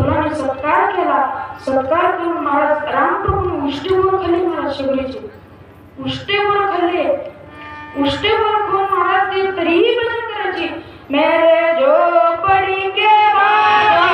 मुलाने सत्कार केला. सत्कार करून महाराज रामप्रभूने उष्टेवर खाली महाराज शिवलीचे उष्टेवर खाल्ले उष्टेवर खाऊन महाराज ते तरीही भजन करायचे. मेरे जो पडी के बाबा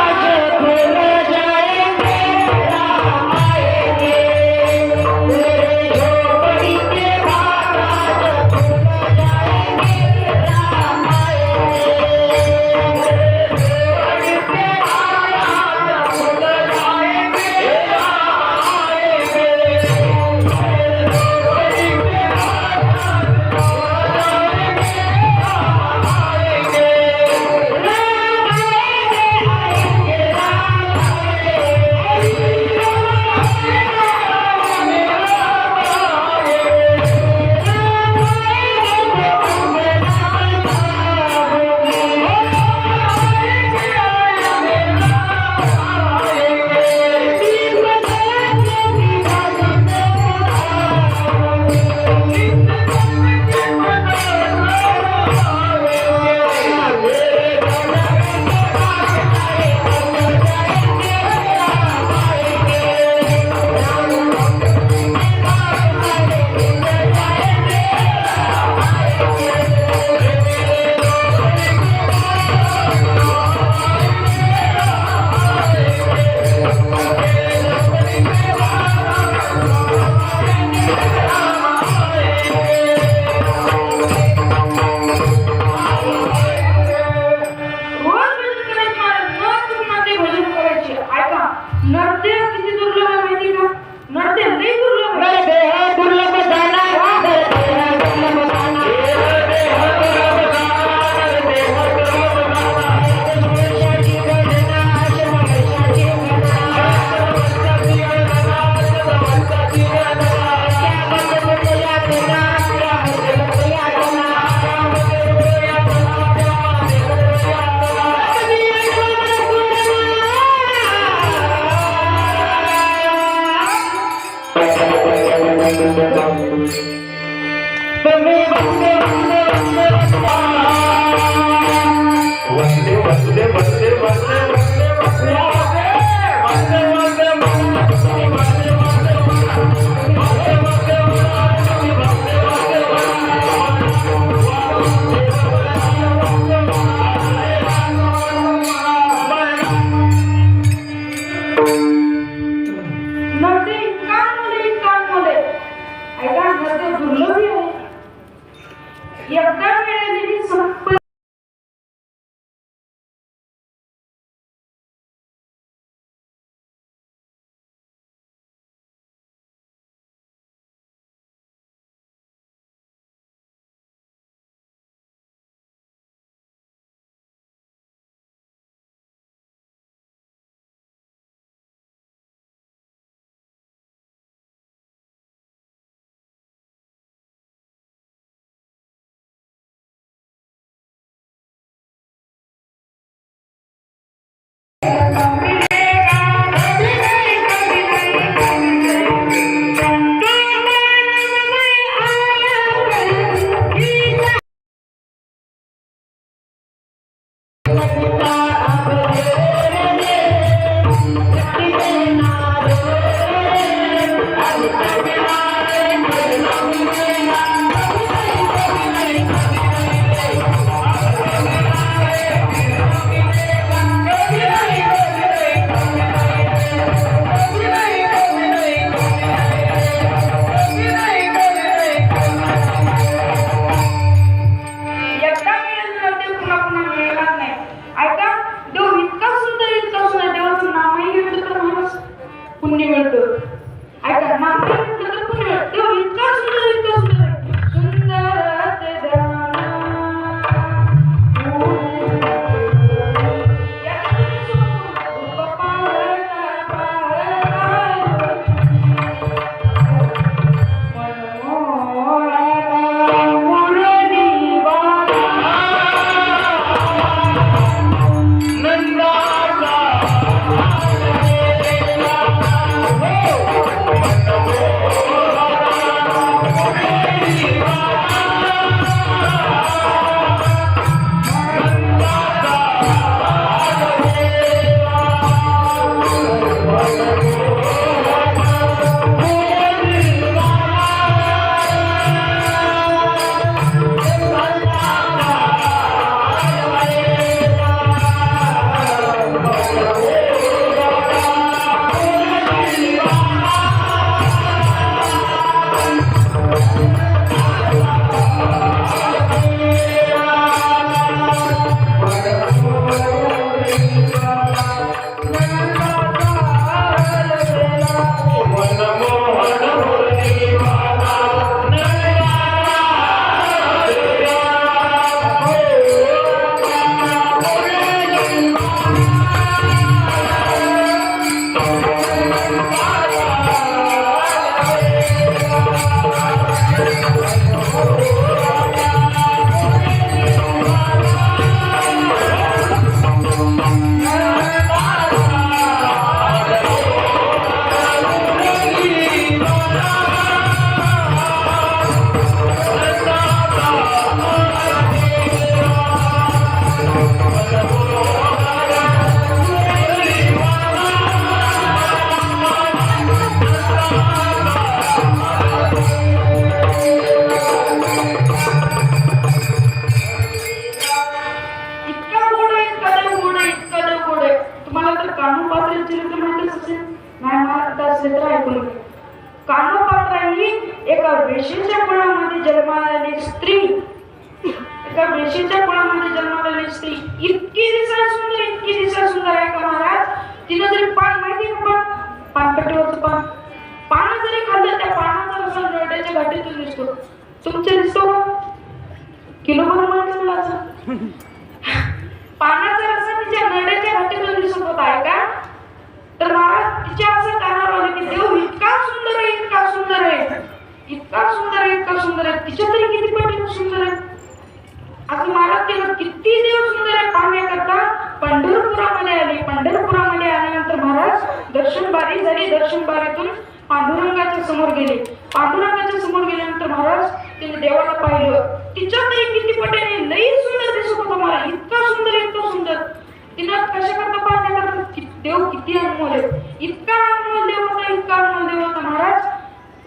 नरड्याच्या घाटीतून दिसतो तुमचे दिसतो किलो भर मला असं. पानाचा रसा तिच्या नरड्याच्या घाटीतून दिसत होता आहे का तर महाराज तिच्या असं कानावर आलं की देव इतका सुंदर आहे इतका सुंदर आहे. इतका सुंदर आहे इतका सुंदर आहे. तिच्या तरी किती पटीनं सुंदर आहे? असं महाराज केलं किती देव सुंदर आहे पाहण्याकरता. पंढरपुरामध्ये आले पंढरपुरामध्ये आल्यानंतर महाराज दर्शन बारी झाली दर्शन बारीतून पांडुरंगाच्या समोर गेले. पांडुरंगाच्या समोर गेल्यानंतर महाराज तिने देवाला पाहिलं. तिच्या तरी किती पट्याने लई सुंदर दिसत होता मला. इतका सुंदर इतका सुंदर. तिनं कशा करता पाहण्याकरता कि- देव किती अनमोल आहे इतका अनमोल देव होता इतका अनमोल देव होता महाराज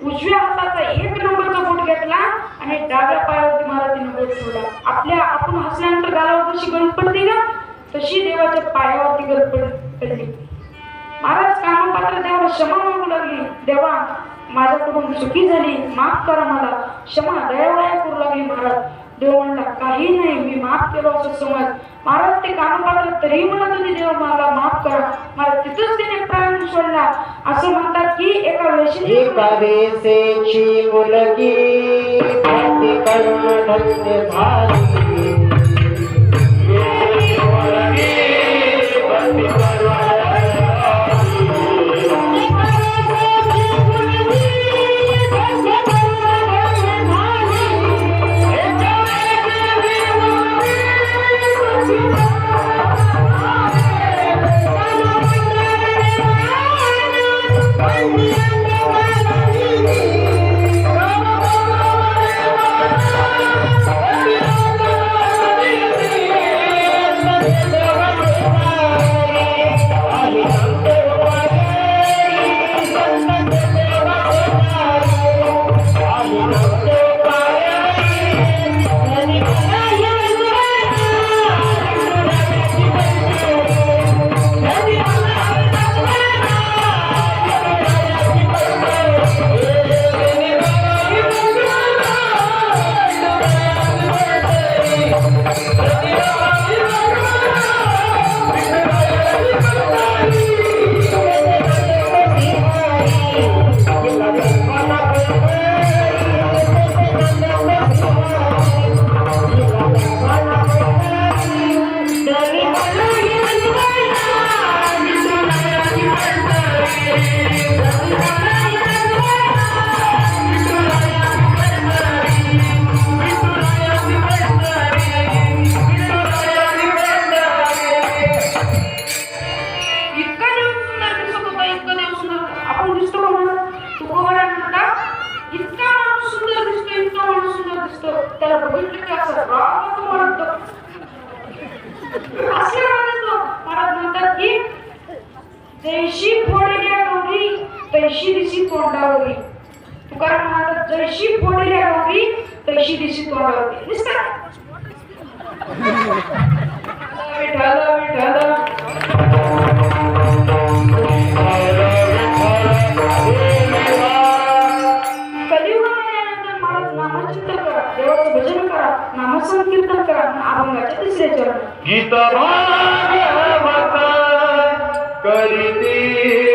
उजव्या हाताचा एक नंबरचा बोट घेतला आणि डाव्या पायावरती महाराजांनी बोट ठेवला. आपल्या आपण हसल्यानंतर गालावर जशी गळून पडते ना तशी देवाच्या पायावरती गळून पड- पडली महाराज कामपात्र देवाला क्षमा मागू लागली. देवा माझ्याकडून चुकी झाली. माफ करा मला. क्षमा दयावया करू लागली महाराज. देव म्हणला काही नाही मी माफ केलो असं समज. महाराज ते काम पाहिलं तरी म्हणत होते देव मला माफ करा. मला तिथंच तिने प्राण सोडला असं म्हणतात की एका वेशीने एकादेशेची मुलगी झाली. इतका नामचिंतन करा देवाचं भजन चरण गीत भागवत करीती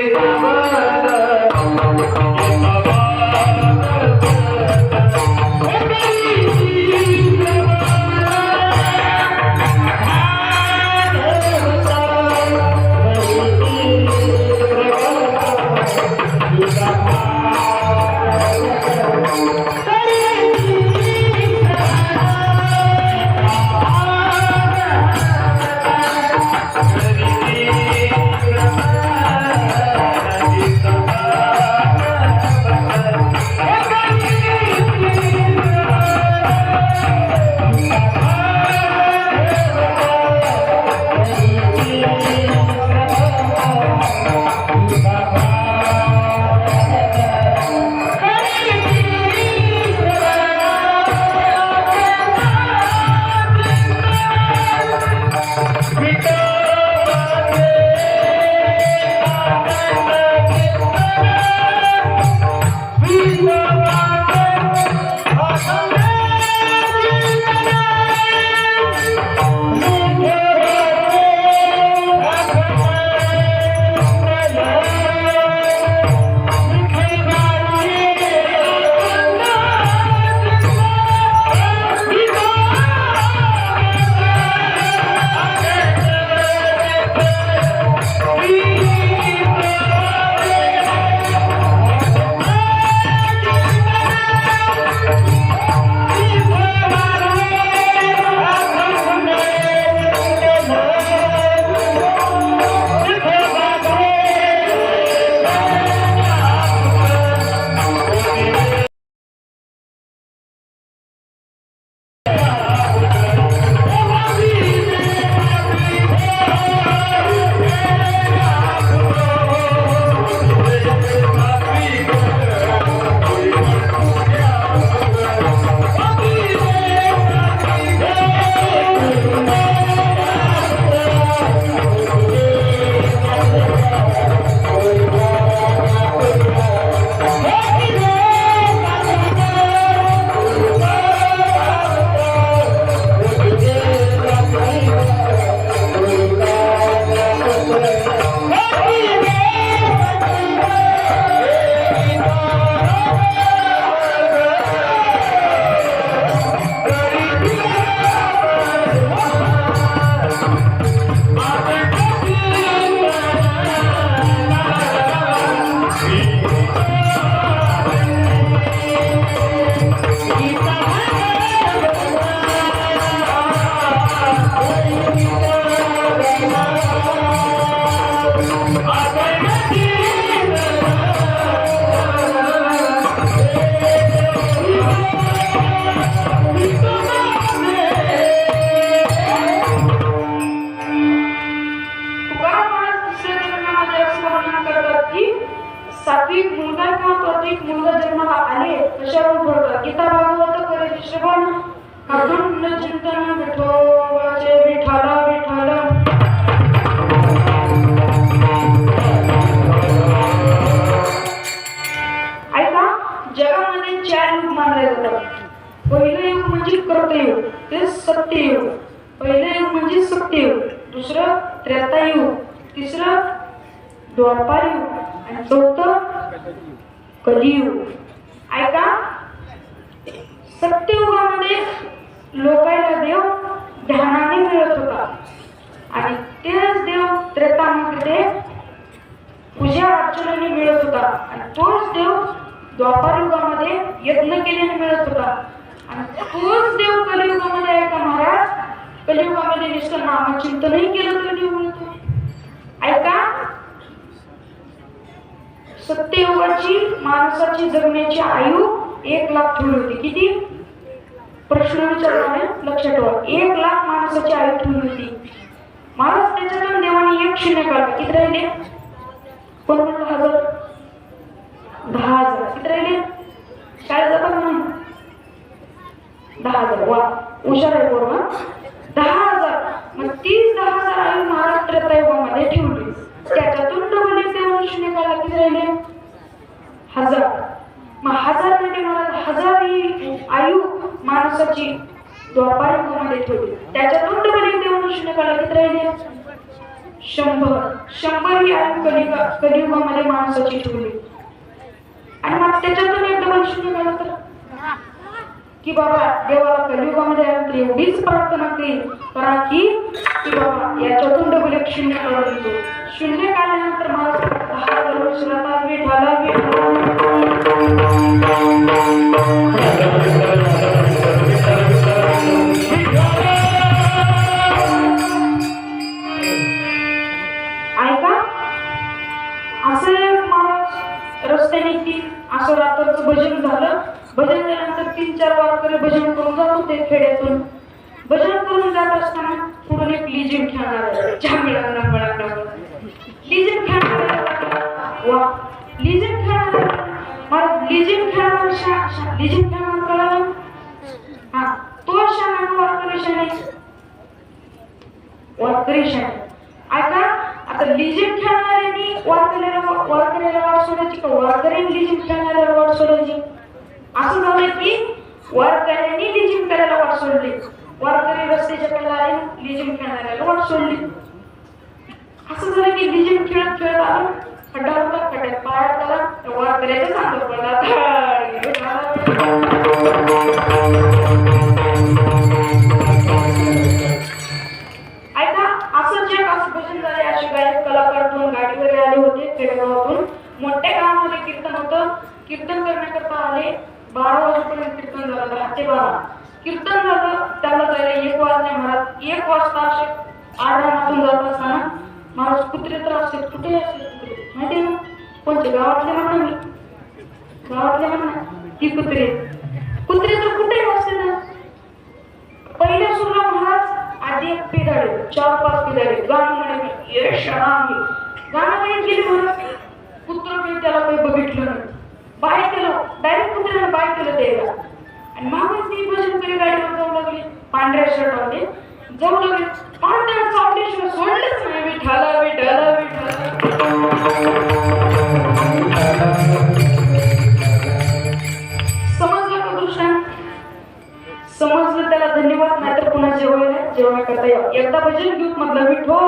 सत्ययुगामध्ये लोकांना देव ध्यानाने मिळत होता. आणि तेच देव त्रेतामध्ये पूजा अर्चनाने मिळत होता. आणि तोच देव द्वापार युगामध्ये यत्न केल्याने मिळत होता. आणि तोच देव कलियुगामध्ये आहे का महाराज? कलियुगामध्ये नुसतं नामचिंतनही केलं तरी देव मिळतो ऐका. सत्ययुगाची माणसाची जगण्याची आयु एक लाख ठेवली होती. किती? प्रश्न विचारल्याने लक्षात ठेवा. एक लाख माणसाची आयु ठेवून होती. महाराज त्याच्यातून देवाने एक शून्य काढले किती राहिले? कोण हजार. दहा हजार. किती राहिले? काय जातात नाही दहा हजार. वा हुशार आहे बरोबर दहा हजार. मग तीस दहा हजार आयु महाराष्ट्र प्रयोगामध्ये ठेवली त्याच्यातून डबल एक देऊन शून्य काढला किती राहिले हजार मग हजार म्हणजे मला हजार ही आयु माणसाची द्वापार युगामध्ये त्याच्या तोंडपर्यंत येऊन एक शून्य काढला किती राहिले. शंभर शंभर ही आयु कलियुगा कलियुगामध्ये माणसाची ठेवली. आणि मग त्याच्यातून एक डबल शून्य काढलं तर की बाबा देवाला कलियुगामध्ये आल्यानंतर एवढीच प्रार्थना केली. करा की की बाबा याच्यातून डबल एक शून्य काढून देतो. शून्य काढल्यानंतर मला हा दररोज विठाला विठाला माणूस रस्त्याने असं रात्रचं भजन झालं. भजन झाल्यानंतर तीन चार वारकरी भजन करून जात होते खेड्यातून. भजन करून जात असताना पुढून एक लिजिम खेळणार चहा मिळाला मिळाला लिजिम खेळणार वा. लिजिम खेळणार मला लिजिम खेळणार शा लिजिम खेळणार कळालं? हा. तो शाणा वारकरी शाणे वारकरी शाणे ऐका आता लिजिम खेळणाऱ्यांनी वारकऱ्याला वारकऱ्याला वाट सोडायची का? वारकऱ्यांनी लिजिम खेळणाऱ्याला वाट सोडायची? असं झालं की वारकऱ्यांनी लिजिम करायला वाट सोडली. वारकरी रस्त्याच्या कडेला लिजिम खेळणाऱ्याला वाट सोडली. असं झालं की लिजिम खेळत खेळत आलं खड्डा होता खड्ड्यात पायात आला तर वारकऱ्याच्या सांगत पडला समजलं समजलं त्याला धन्यवाद नाहीतर पुन्हा जेवायला जेवण करता या एकदा भजन गीत मधलं विठो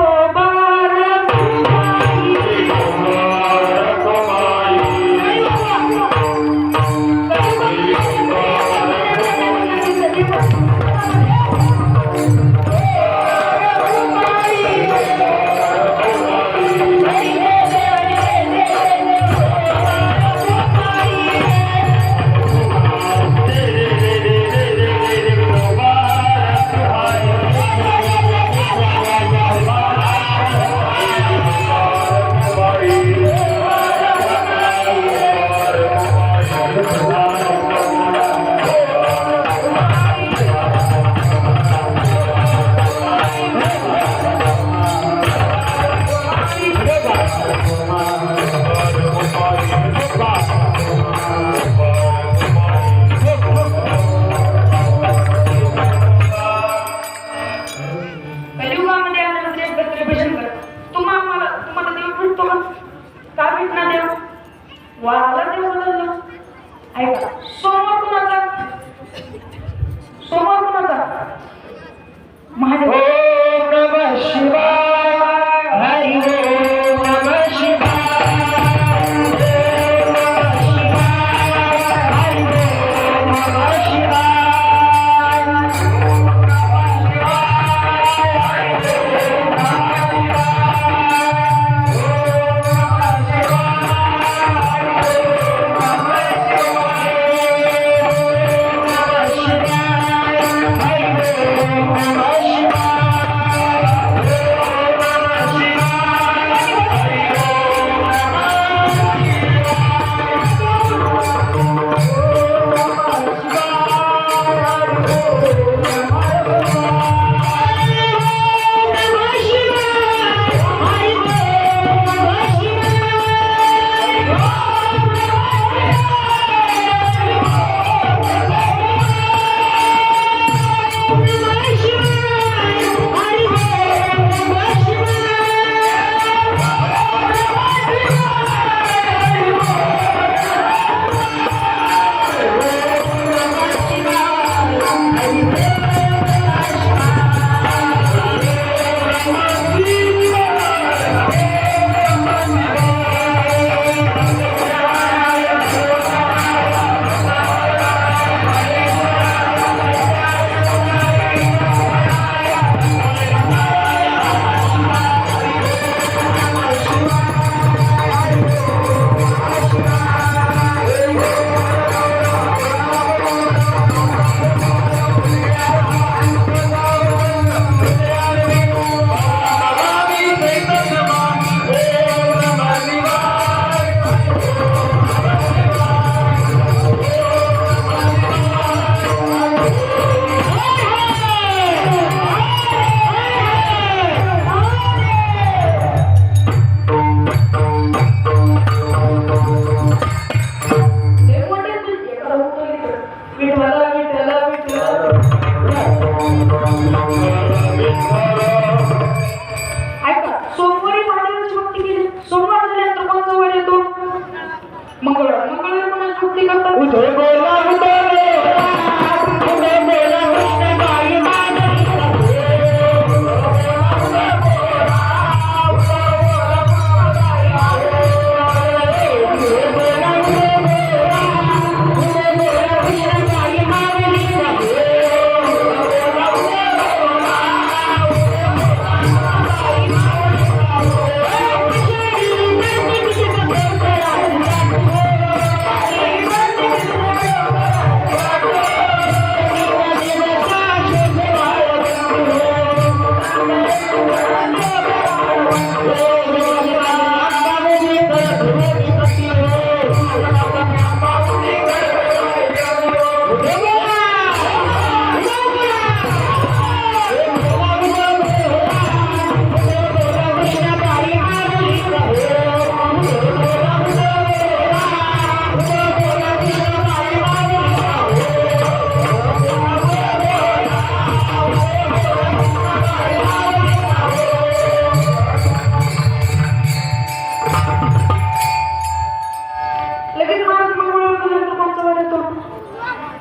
कोणता येतो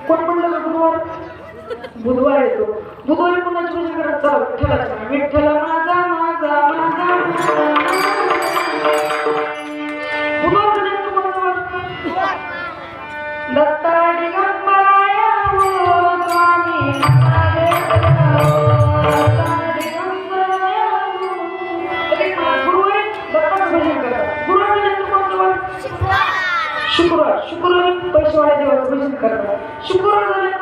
कोण म्हणलं गुरुवार? बुधवार येतो. बुधवारी पुन्हा पूजा करत चाल विठ्ठलाची विठ्ठल माझा शुक्रवारी पैसेवाल्या देवाचं भजन करतात. शुक्रवार झाल्यानंतर